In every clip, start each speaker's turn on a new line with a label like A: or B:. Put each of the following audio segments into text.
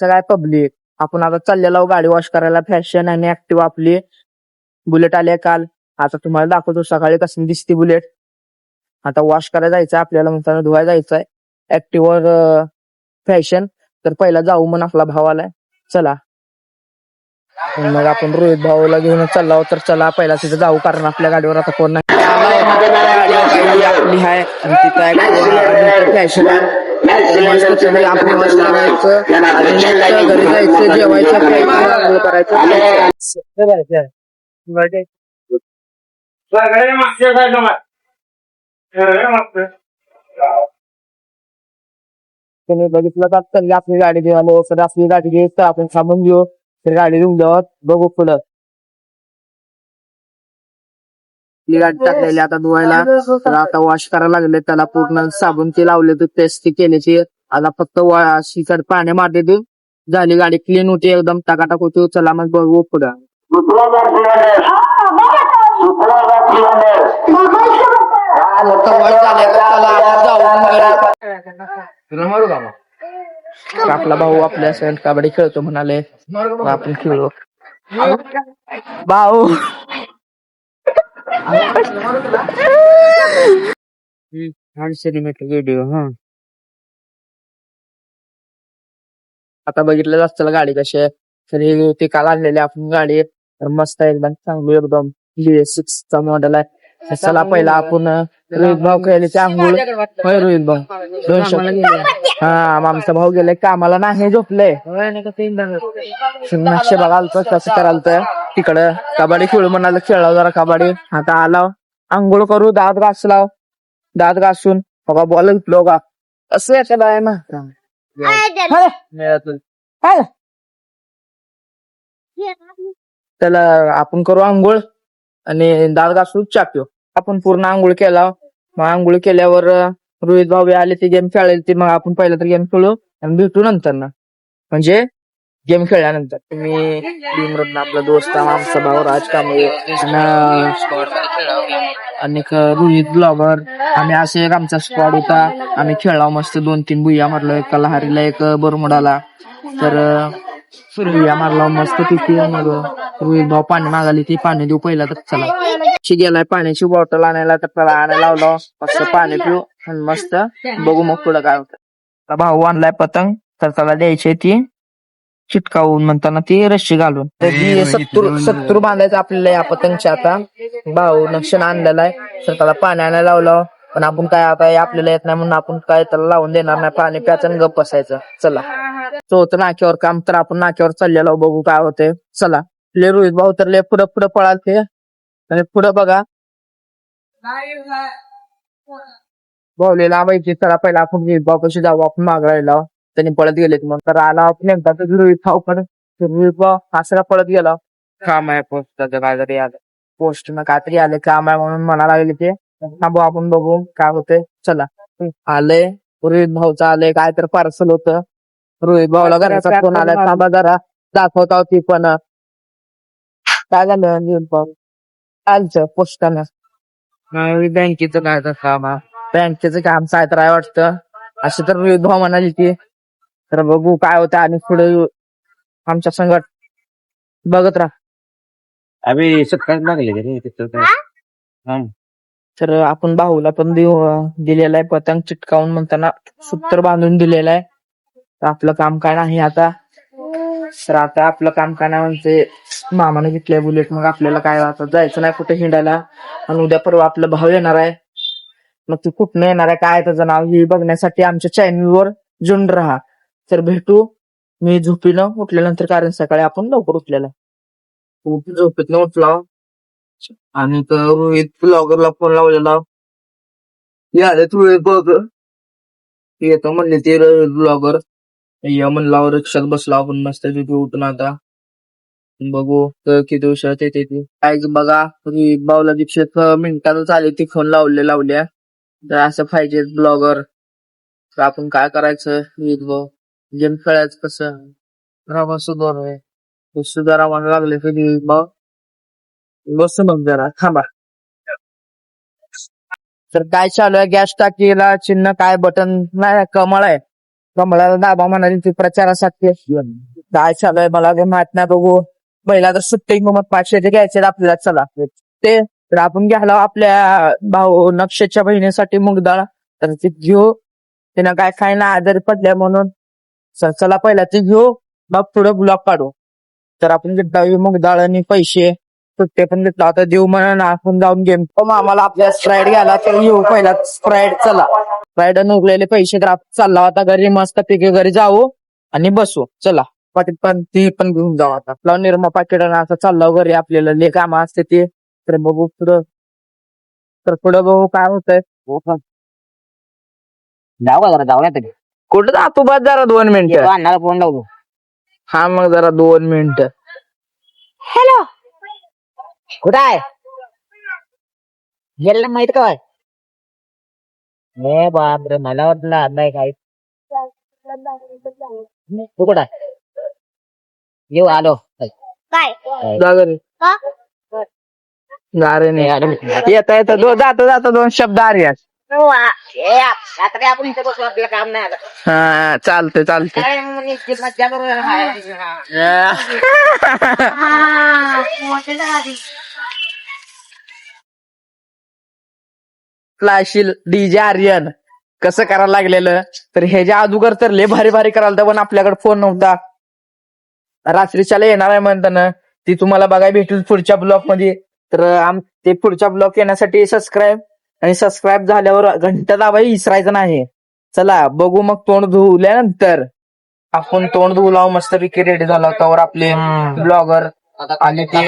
A: काय पब्लिक आपण आता चाललेलो आहोत गाडी वॉश करायला. फॅशन आणि ऍक्टिव्ह आपली. बुलेट आली काल. आता तुम्हाला दाखवतो सकाळी कसं दिसते बुलेट आता वॉश करायला जायचं आपल्याला म्हणताना धुवायला जायचंय. ऍक्टिव्हवर फॅशन तर पहिला जाऊ म्हणून आपला भाव आलाय. चला. मग आपण रोहित भाऊला घेऊन चाललो तर चला पहिला तिथे जाऊ कारण आपल्या गाडीवर आता कोण नाही. आपली आहे तिथं फॅशन घरी जायचं जेवायचं करायचं
B: सगळे मागच्या साईडला
A: तुम्ही बघितलं तर आपली गाडी घेऊन सर आपली गाडी घेऊ तर आपण थांबून घेऊ तर गाडी घेऊन जाऊ बघू पुढं. गाडी टाकलेली आता धुवायला. तर आता वॉश करायला लागले त्याला पूर्ण साबण ते लावले तर पेस्ट ती केल्याची. आता फक्त तर पाणी मारते ती. झाली गाडी क्लीन होती एकदम. टाकाटाक होती चला मग बघू पुढं. आपला भाऊ आपल्या सण कबड्डी खेळतो म्हणाले. आपण खेळू. भाऊ. आठशे मीटर व्हिडिओ हा. आता बघितलं असतं गाडी कशी आहे. तर ही ती काल आणलेली आपण गाडी. तर मस्त आहे एकदम चांगली एकदम सिक्स चा मॉडेल आहे. चला पहिला आपण रोहित भाऊ खेळले ते आंघोळ. होय रोहित भाऊ. दोनशे. हा आमचा भाऊ गेले कामाला नाही झोपले. नक्षे बघाल तर कसं कराल तर तिकडं कबड्डी खेळू म्हणाल खेळाव जरा कबड्डी. आता आलाव. आंघोळ करू दात घासलाव. दात घासून. बाबा बॉल उठलो का असं याच्या बाय ना त्याला आपण करू आंघोळ आणि दात घासू चा पिऊ आपण पूर्ण आंघोळ केला. मग आंघोळ केल्यावर रोहित भाऊ आले ते गेम खेळायला ते मग आपण पहिला तर गेम खेळू आणि भेटू नंतर ना. म्हणजे गेम खेळल्यानंतर. तुम्ही भीमरत्न आपला दोस्त आमचा भाऊ राज कांबळे आणि रोहित ब्लॉगर आम्ही असे एक आमचा स्क्वॉड होता. आम्ही खेळला मस्त दोन तीन भुया मारलो एक कलाहारीला एक बरमुडाला. तर बुया मारला मस्त तिथे मग रोहित भाऊ पाणी मागाली ती पाणी देऊ पहिला तर चला. शी गेलाय पाण्याची बॉटल आणायला तर त्याला आणायला लावलं. मस्त पाणी पिऊ आणि मस्त बघू मग पुढं काय होतं. आता भाऊ आणलाय पतंग तर त्याला द्यायची ती. चिटकावून म्हणताना ती रस्सी घालून. तर ती सत्तूर सत्तूर बांधायचं आपल्याला या पतंगच्या आता. भाऊ नक्षण आणलेला आहे तर त्याला पाणी आणायला लावलं. पण आपण काय आता आपल्याला येत नाही म्हणून आपण काय त्याला लावून देणार नाही. पाणी प्यायचं आणि गप्प बसायचं. चला. तो होतं नाक्यावर काम तर आपण नाक्यावर चाललेलो बघू काय होते चला. ले रोहित भाऊ तर ले पुढं पुढं पळाल ते. आणि पुढं बघा. भाऊलेला माहिती चला पहिला आपण रोहित भाऊ कशी जाऊ आपण मागरायला त्यांनी पळत गेलेत मग तर आला आपण एकदा तर रोहित भाऊ पण. रोहित भाऊ असं पळत गेला. काम आहे पोस्टचं काहीतरी आलं. पोस्ट न काहीतरी आले काम आहे म्हणून म्हणा लागले ते. थांबू आपण बघू काय होते चला. आलंय. रोहित भाऊचं आलंय काय तर पार्सल होतं. रोहित भाऊला घराचा फोन आलाय थांबा जरा. दाखवता ती पण. काय झालं? रोहित भाऊ आलचं पोस्टानं. बँकेचं काय तर काम बँकेचं काम काय तर आहे वाटतं. असं तर रोहित भाऊ म्हणाली की तर बघू काय होतं आणि पुढे आमच्या संघट बघत राहा.
B: आम्ही लागले तिथं? हा.
A: तर आपण भाऊला पण देऊ. दिलेला आहे पतंग चिटकावून म्हणताना सूत्र बांधून दिलेलं आहे. तर आपलं काम काय नाही आता. तर आता आपलं काम काय नाही म्हणजे मामाने घेतलंय बुलेट मग आपल्याला काय आता जायचं नाही कुठे हिंडायला. आणि उद्या परवा आपलं भाव येणार आहे. मग तू कुठनं येणार आहे काय त्याचं नाव हे बघण्यासाठी आमच्या चॅनलवर जुन राहा. तर भेटू. मी झोपीनं उठल्यानंतर कारण सकाळी आपण लवकर उठलेला. झोपेतनं उठला. आणि तर रोहित ब्लॉगरला फोन लावलेला. याले तू बघ. येतो म्हणले ते ब्लॉगर या म्हणलावर रिक्षात बसला आपण मस्त तिथे उठून आता. बघू तर किती उशिरा येते ती काय बघा रोहित भाऊला दीक्षित मिनिटातच आले ती फोन लावले लावल्या. तर असं पाहिजे ब्लॉगर. तर आपण काय करायचं? रोहित भाऊ गेम खेळायचं कसं? रामा सुधार सुद्धा म्हणायला लागले कधी? भाऊ बस मग जरा थांबा. तर काय चालू आहे? गॅस टाकीला चिन्ह काय बटन? नाही कमळ आहे. कमळाला दाबा म्हणाली ती प्रचारासाठी काय चालू आहे मला काही माहीत नाही बघू. पहिला तर सुट्टी मग पाचशेचे घ्यायचे आपल्याला. चला. ते तर आपण घ्यायला आपल्या भाऊ नक्षच्या बहिणीसाठी मुगदाळ तर ती घेऊ. तिनं काय काय ना आजारी पडल्या म्हणून. चला पहिला ती घेऊ. मग पुढे ब्लॉक काढू. तर आपण घेतला मुगदाळ आणि पैसे. सुट्टे पण घेतला आता देऊ म्हणून आपण जाऊन गेम मग आम्हाला आपल्या स्प्राईड घ्यायला तर येऊ पहिला स्प्राईड चला. स्प्राईड उरलेले पैसे तर आपण चालला. आता घरी मस्त पैकी घरी जाऊ आणि बसू. चला. पाटील पण ती पण घेऊन जाऊ आता. आपला निर्मा पाकिट आता चालला घरी आपल्याला. ले काम असते ते. तर बघू पुढं. तर पुढं बघू काय होतंय.
B: जाऊ का जरा? जाऊया तरी.
A: कुठं जातो बस जरा दोन मिनिटं.
B: अण्णाला फोन लावलो
A: हा मग जरा दोन मिनिटं.
B: हॅलो कुठं आहे? गेलं माहीत का हे बापरे मला वाटलं नाही काय तू कुठं आहे? येऊ आलो.
C: काय?
A: जा घरी
C: का
A: जा रे
B: हे
A: नाही
B: आलो.
A: येता येता. दो जाता जाता दोन शब्द आर्यास.
B: रात्री आपण इथे बसू आपल्याला काम नाही आता.
A: हा चालतंय चालतंय.
B: काय म्हणे, इतकी मज्जा करू हाय.
C: हा, मोठे झाले.
A: फ्लॅशिल डीजे आर्यन. कसं करायला लागलेलं? तर ह्याच्या अगोदर तर लय भारी भारी करायला पण आपल्याकडे फोन नव्हता. रात्रीच्याला येणार आहे म्हणताना ती तुम्हाला बघायला भेटेल पुढच्या ब्लॉगमध्ये. तर आम ते पुढच्या ब्लॉग येण्यासाठी सबस्क्राईब आणि सबस्क्राईब झाल्यावर घंटा दाबाही विसरायचं नाही. चला बघू मग तोंड धुवल्यानंतर. आपण तोंड धुवला मस्तपैकी रेडी झाला. त्यावर आपले ब्लॉगर आले ते.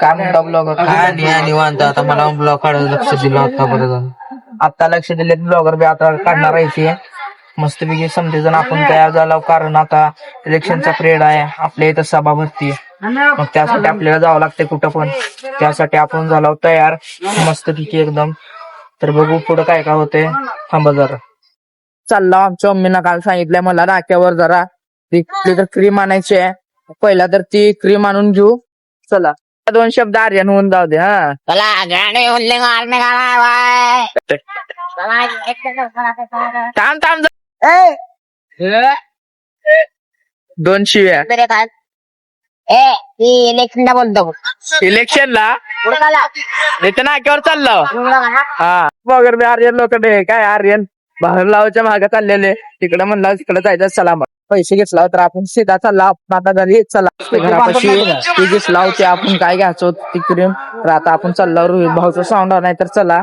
A: काय म्हणता ब्लॉगर
D: काय नाही निवांत. आता मला ब्लॉक काढायला लक्ष दिलं झालं
A: आता लक्ष दिले ब्लॉगर बी आता काढणार आहे ते. मस्तपैकी समजे जण आपण तयार झालो कारण आता इलेक्शनचा पिरियड आहे. आपल्या इथं सभा भरती मग त्यासाठी आपल्याला जावं लागतंय कुठं पण. त्यासाठी आपण झालो तयार. मस्तपैकी एकदम. तर बघू पुढं काय काय होतंय. थांबा जरा. चाललो आमच्या मम्मीनं काल सांगितलंय मला नाक्यावर जरा ती तर क्रीम आणायची आहे. पहिला तर ती क्रीम आणून घेऊ. चला. दोन शब्द आर्यन होऊन जाऊ दे हा. थांब थांब दोन शिव्या.
B: ए ती इलेक्शनला बोलतो.
A: इलेक्शनला
B: पुढं चला.
A: इथं नाक्यावर चाललो. हा. वगैरे बी आर्यन लोक काय आर्यन? लावच्या मागे चाललेले. तिकडे म्हणला तिकडे जायचं चला मग. पैसे घेतला तर आपण सीधा चालला. आपण आता घरी चला. ते घरापाशी ती घेतला होती आपण काय घ्यायचो ती क्रीम तर आता आपण चाललो रोहित भाऊचं साऊंड नाही तर चला.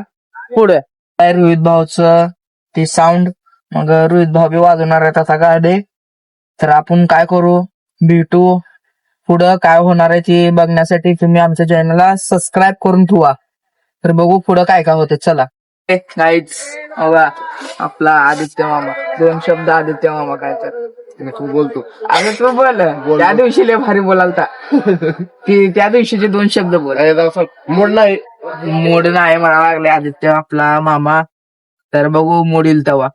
A: पुढे. काय रोहित भाऊचं? ते साऊंड मग रोहित भाऊ बी वाजवणार आहेत आता गाडी. तर आपण काय करू? भेटू. पुढं काय होणार आहे ते बघण्यासाठी तुम्ही आमच्या चॅनलला सबस्क्राईब करून ठेवा. तर बघू पुढं काय काय होते. चला. आपला आदित्य मामा. दोन शब्द आदित्य मामा काय तर.
B: तू बोलतो.
A: अरे तू बोल. त्या दिवशी लय भारी बोलालता. ती त्या दिवशीचे दोन शब्द बोल.
B: मूड नाही.
A: मूड नाही म्हणा लागले. आदित्य आपला मामा. तर बघू मूड येईल तेव्हा.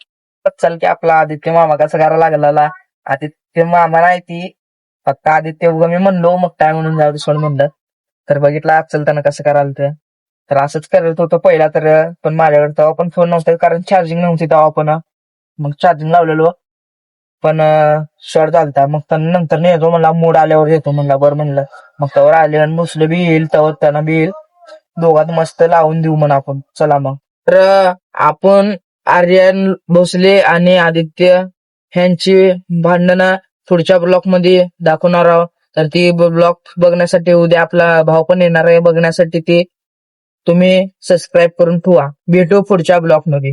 A: चल की आपला आदित्य मामा कसा करायला लागला आदित्य मामा नाही ती. फक्त आदित्य उगा मी म्हणलो मग काय म्हणून जाऊ दे सोड म्हणलं. तर बघितलं असेल त्यानं कसं करायला ते. तर असंच करत होतो पहिला तर पण माझ्याकडे तेव्हा पण फोन नव्हता कारण चार्जिंग नव्हती तेव्हा पण. मग चार्जिंग लावलेलो. पण शॉर्ट झालता. मग त्यानं नंतर नाही येतो म्हणला मूड आल्यावर येतो म्हणला बरं म्हणलं. मग त्यावर आले आणि मुसले बी येईल तेव्हा त्यानं बी येईल. दोघात मस्त लावून देऊ म्हण आपण. चला मग. तर आपण आर्यन भोसले आणि आदित्य ह्यांची भांडणं पुढच्या ब्लॉकमध्ये दाखवणार आहोत. तर ती ब्लॉक बघण्यासाठी उद्या आपला भाव पण येणार आहे. बघण्यासाठी ते तुम्ही सबस्क्राईब करून ठेवा. भेटू पुढच्या ब्लॉकमध्ये.